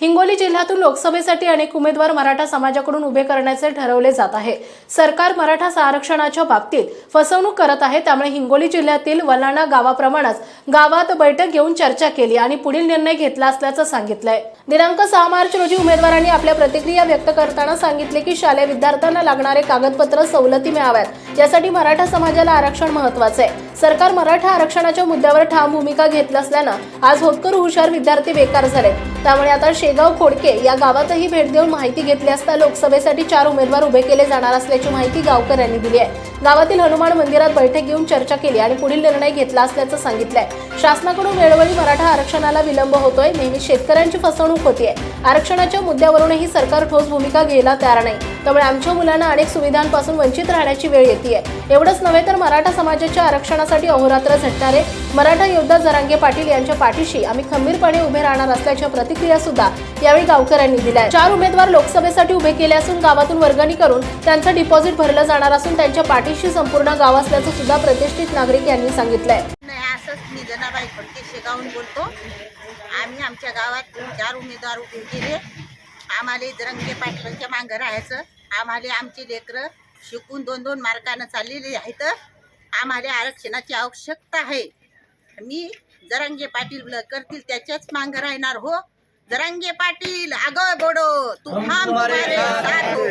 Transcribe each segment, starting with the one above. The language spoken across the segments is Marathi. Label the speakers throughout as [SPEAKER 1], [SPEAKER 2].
[SPEAKER 1] हिंगोली जिल्ह्यातून लोकसभेसाठी अनेक उमेदवार मराठा समाजाकडून उभे करण्याचे ठरवले जात आहे. सरकार मराठा आरक्षणाच्या बाबतीत फसवणूक करत आहे त्यामुळे हिंगोली जिल्ह्यातील वलाणा गावाप्रमाणेच गावात बैठक घेऊन चर्चा केली आणि पुढील निर्णय घेतला असल्याचं सांगितलंय. दिनांक सहा मार्च रोजी उमेदवारांनी आपल्या प्रतिक्रिया व्यक्त करताना सांगितले की शालेय विद्यार्थ्यांना लागणारे कागदपत्र सवलती मिळाव्यात. यासाठी मराठा समाजाला आरक्षण महत्वाचं आहे. सरकार मराठा आरक्षणाच्या मुद्द्यावर ठाम भूमिका घेतला असल्यानं आज होतकर हुशार विद्यार्थी बेकार झाले त्यामुळे आता शेगाव खोडके या गावातही भेट देऊन माहिती घेतली असता लोकसभेसाठी चार उमेदवार उभे केले जाणार असल्याची माहिती गावकऱ्यांनी दिली आहे. गावातील हनुमान मंदिरात बैठक घेऊन चर्चा केली आणि पुढील निर्णय घेतला असल्याचं सांगितलंय. शासनाकडून वेळोवेळी मराठा आरक्षणाला विलंब होतोय. नेहमी शेतकऱ्यांची फसवणूक होतीये. आरक्षणाच्या मुद्द्यावरूनही सरकार ठोस भूमिका घ्यायला तयार नाही. त्यामुळे आमच्या मुलांना अनेक सुविधांपासून वंचित राहण्याची वेळ येते एवढंच नव्हे तर मराठा समाजाच्या आरक्षणासाठी अहोरात्र झटणारे मराठा योद्धा जरांगे पाटील यांच्या पाठीशी आम्ही खंबीरपणे उभे राहणार असल्याच्या प्रतिक्रिया सुद्धा यावेळी गावकऱ्यांनी दिल्या चार उमेदवार लोकसभेसाठी उभे केले असून गावातून वर्गणी करून त्यांचं डिपॉझिट भरलं जाणार असून त्यांच्या पाठीशी संपूर्ण गाव असल्याचं सुद्धा प्रतिष्ठित नागरिक यांनी सांगितलंय.
[SPEAKER 2] नाही असंच मी जनाबाई फडके शेगावून बोलतो. आम्ही आमच्या गावात चार उमेदवार उभे केले. आम्हाला जरंगे पाटलांच्या मागं राहायचं. आम्हाला आमची लेकरं शिकून दोन दोन मार्कानं चाललेली आहेत. आम्हाला आरक्षणाची आवश्यकता आहे. मी जरांगे पाटील करतील त्याच्याच मागं राहणार हो. जरांगे पाटील आगे बडो तू हम तुम्हारे साथ हो.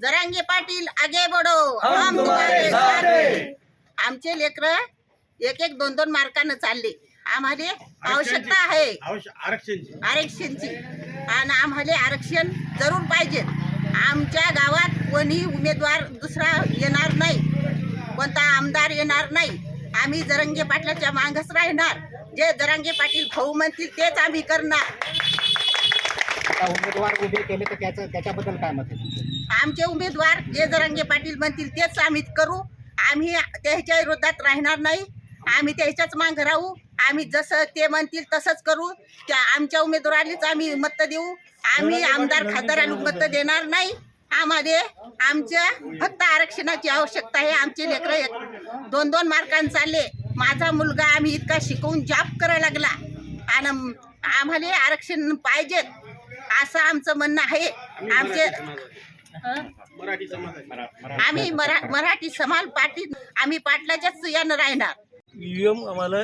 [SPEAKER 2] जरांगे पाटील आगे बडो हम तुम्हारे साथ हो. आमचे लेकरं एक एक दोन दोन मार्कानं चालले. आम्हाला आवश्यकता आहे.
[SPEAKER 3] आरक्षणची.
[SPEAKER 2] आणि आम्हाला आरक्षण जरूर पाहिजे. आमच्या गावात कोणी उमेदवार दुसरा येणार नाही कोणता आमदार येणार नाही. आम्ही जरंगे पाटलाच्या मागच राहणार. जे जरंगे पाटील भाऊ म्हणतील तेच आम्ही करणार.
[SPEAKER 4] उमेदवार उभे केले तर त्याचं त्याच्याबद्दल काय मत तुमचं?
[SPEAKER 2] आमचे उमेदवार जे जरंगे पाटील म्हणतील तेच आम्ही करू. आम्ही त्याच्या विरोधात राहणार नाही. आम्ही त्याच्याच मागं राहू. आम्ही जसं ते म्हणतील तसंच करू. त्या आमच्या उमेदवारालाच आम्ही मत देऊ. आम्ही आमदार खासदाराला मत देणार नाही. आम्हाला आमच्या फक्त आरक्षणाची आवश्यकता आहे. आमचे लेकरं एक दोन दोन मार्कांनी चालले. माझा मुलगा आम्ही इतका शिकवून जॉब करायला लागला. आणि आम्हाला आरक्षण पाहिजेत असं आमचं म्हणणं आहे. आमचे हं?
[SPEAKER 3] मराठी समाज आहे.
[SPEAKER 2] आम्ही मरा मराठी समाज पाटील आम्ही पाटलाच्याच यानं राहणार.
[SPEAKER 5] ईव्हीएम आम्हाला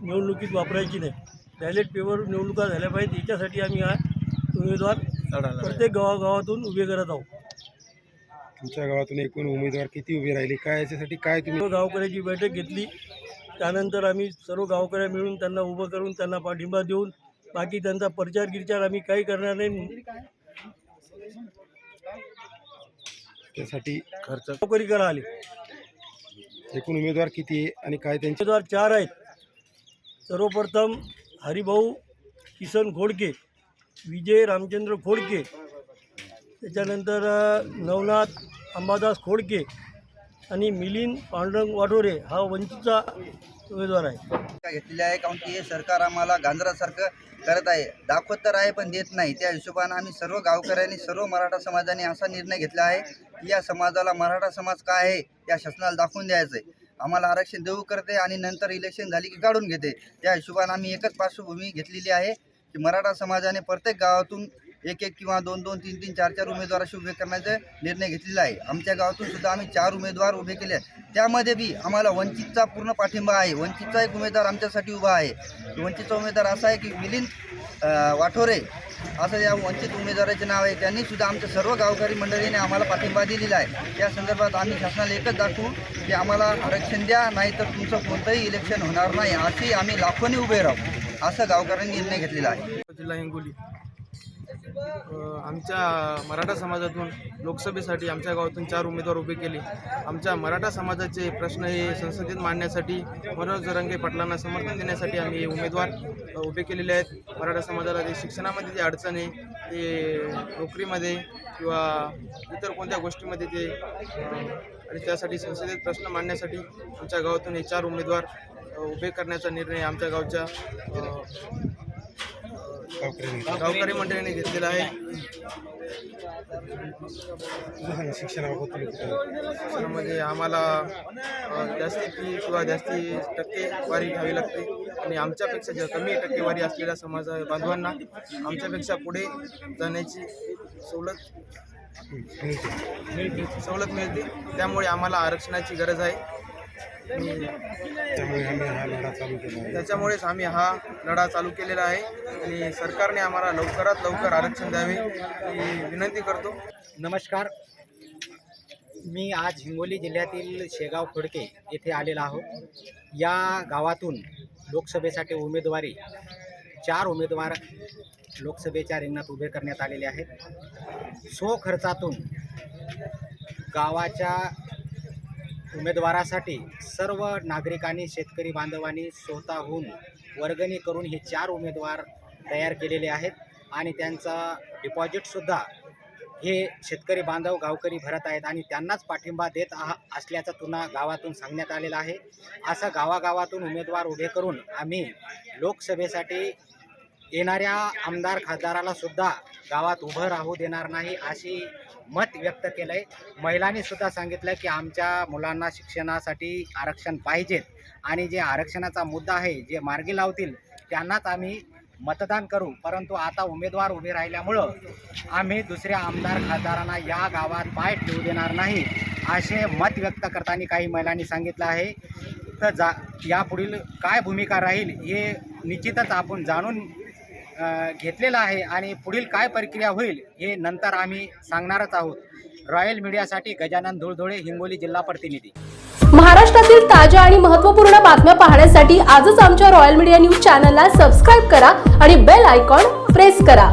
[SPEAKER 5] निवडणुकीत वापरायची नाही. बॅलेट पेपर निवडणुका झाल्या पाहिजेत. याच्यासाठी आम्ही हा उमेदवार प्रत्येक गावागावातून उभे करत आहोत.
[SPEAKER 6] तुमच्या गावातून एकूण उमेदवार किती उभे राहिले? काय याच्यासाठी काय तुम्ही
[SPEAKER 5] गावकऱ्याची बैठक घेतली. त्यानंतर आम्ही सर्व गावकऱ्या मिळून त्यांना उभं करून त्यांना पाठिंबा देऊन बाकी त्यांचा प्रचार गिरचार आम्ही काही करणार नाही.
[SPEAKER 6] त्यासाठी खर्च
[SPEAKER 5] गावकरी करा आले.
[SPEAKER 6] एकूण उमेदवार किती आहे आणि काय त्यांचे
[SPEAKER 5] उमेदवार चार आहेत. सर्वप्रथम हरिभाऊ किसन खोडके विजय रामचंद्र खोडके त्याच्यानंतर नवनाथ अंबादास खोडके आणि मिलिंद पांडुरंग वाठोरे हा वंचितचा उमेदवार आहे.
[SPEAKER 7] भूमिका घेतलेली आहे कारण की हे सरकार आम्हाला गांजरासारखं करत आहे. दाखवत तर आहे पण देत नाही. त्या हिशोबानं आम्ही सर्व गावकऱ्यांनी सर्व मराठा समाजाने असा निर्णय घेतला आहे की या समाजाला मराठा समाज काय आहे या शासनाला दाखवून द्यायचं आहे आम्हाला आरक्षण देऊ करते आणि नंतर इलेक्शन झाली की काढून घेते. त्या हिशोबाने आम्ही एकच पार्श्वभूमी घेतलेली आहे की मराठा समाजाने प्रत्येक गावातून एक एक किंवा दोन दोन तीन तीन चार चार उमेदवार असे उभे करण्याचा निर्णय घेतलेला आहे. आमच्या गावातून सुद्धा आम्ही चार उमेदवार उभे केले आहेत. त्यामध्ये बी आम्हाला वंचितचा पूर्ण पाठिंबा आहे. वंचितचा एक उमेदवार आमच्यासाठी उभा आहे. वंचितचा उमेदवार असा आहे की मिलिंद वाठोरे असं या वंचित उमेदवाराचे नाव आहे. त्यांनी सुद्धा आमच्या सर्व गावकरी मंडळीने आम्हाला पाठिंबा दिलेला आहे. या संदर्भात आम्ही शासनाला एकच दाखवू की आम्हाला आरक्षण द्या नाही तर तुमचं कोणतंही इलेक्शन होणार नाही. अशी आम्ही लाखोनी उभे राहू असं गावकऱ्यांनी निर्णय घेतलेला आहे.
[SPEAKER 8] जिल्हा हिंगोली. आमच्या मराठा समाजातून लोकसभेसाठी आमच्या गावातून चार उमेदवार उभे केले. आमच्या मराठा समाजाचे प्रश्न हे संसदेत मांडण्यासाठी मनोज जरंगे पाटलांना समर्थन देण्यासाठी आम्ही हे उमेदवार उभे केलेले आहेत. मराठा समाजाला जे शिक्षणामध्ये जे अडचण आहे ते नोकरीमध्ये किंवा इतर कोणत्या गोष्टीमध्ये ते आणि त्यासाठी संसदेत प्रश्न मांडण्यासाठी आमच्या गावातून हे चार उमेदवार उभे करण्याचा निर्णय आमच्या गावच्या गावकरी मंडळीने घेतलेला आहे. शिक्षणामध्ये आम्हाला जास्ती फी किंवा जास्ती टक्केवारी घ्यावी लागते. आणि आमच्यापेक्षा ज्या कमी टक्केवारी असलेल्या समाज बांधवांना आमच्यापेक्षा पुढे जाण्याची सवलत
[SPEAKER 6] मिळते.
[SPEAKER 8] सवलत मिळते. त्यामुळे आम्हाला आरक्षणाची गरज आहे.
[SPEAKER 6] त्यामुळे आम्ही हा लढा चालू केला आहे.
[SPEAKER 8] त्याच्यामुळेच आम्ही हा लढा चालू केलेला आहे आणि सरकारने आम्हाला लवकरात लवकर आरक्षण द्यावे ही विनंती करतो.
[SPEAKER 4] नमस्कार. मी आज हिंगोली जिल्ह्यातील शेगाव खोडके येथे आलेला आहोत या गावातून लोकसभेसाठी उमेदवारी चार उमेदवार लोकसभेच्या रिंगणात उभे करण्यात आलेले आहेत. सो खर्चातून गावाच्या उमेदवारासाठी सर्व नागरिकांनी शेतकरी बांधवांनी स्वतःहून वर्गणी करून हे चार उमेदवार तयार केलेले आहेत आणि त्यांचा डिपॉझिटसुद्धा हे शेतकरी बांधव गावकरी भरत आहेत आणि त्यांनाच पाठिंबा देत आहा असल्याचं तुना गावातून सांगण्यात आलेलं आहे. असं गावागावातून उमेदवार उभे करून आम्ही लोकसभेसाठी येणाऱ्या आमदार खासदाराला सुद्धा गावात उभं राहू देणार नाही अशी मत व्यक्त केलं आहे महिलांनी सुद्धा सांगितलं की आमच्या मुलांना शिक्षणासाठी आरक्षण पाहिजेत. आणि जे आरक्षणाचा मुद्दा आहे जे मार्गी लावतील त्यांनाच आम्ही मतदान करू. परंतु आता उमेदवार उभे राहिल्यामुळं आम्ही दुसऱ्या आमदार खासदारांना या गावात पाय ठेवू देणार नाही असे मत व्यक्त करताना काही महिलांनी सांगितलं आहे. तर जा यापुढील काय भूमिका राहील हे निश्चितच आपण जाणून घेतलेलं आहे आणि पुढील काय प्रक्रिया होईल हे नंतर आम्ही सांगणारच आहोत. रॉयल मीडियासाठी गजानन धुळधुळे हिंगोली जिल्हा प्रतिनिधी.
[SPEAKER 1] महाराष्ट्रातील ताज्या आणि महत्त्वपूर्ण बातम्या पाहण्यासाठी आजच आमच्या रॉयल मीडिया न्यूज चॅनलला सबस्क्राईब करा आणि बेल आयकॉन प्रेस करा.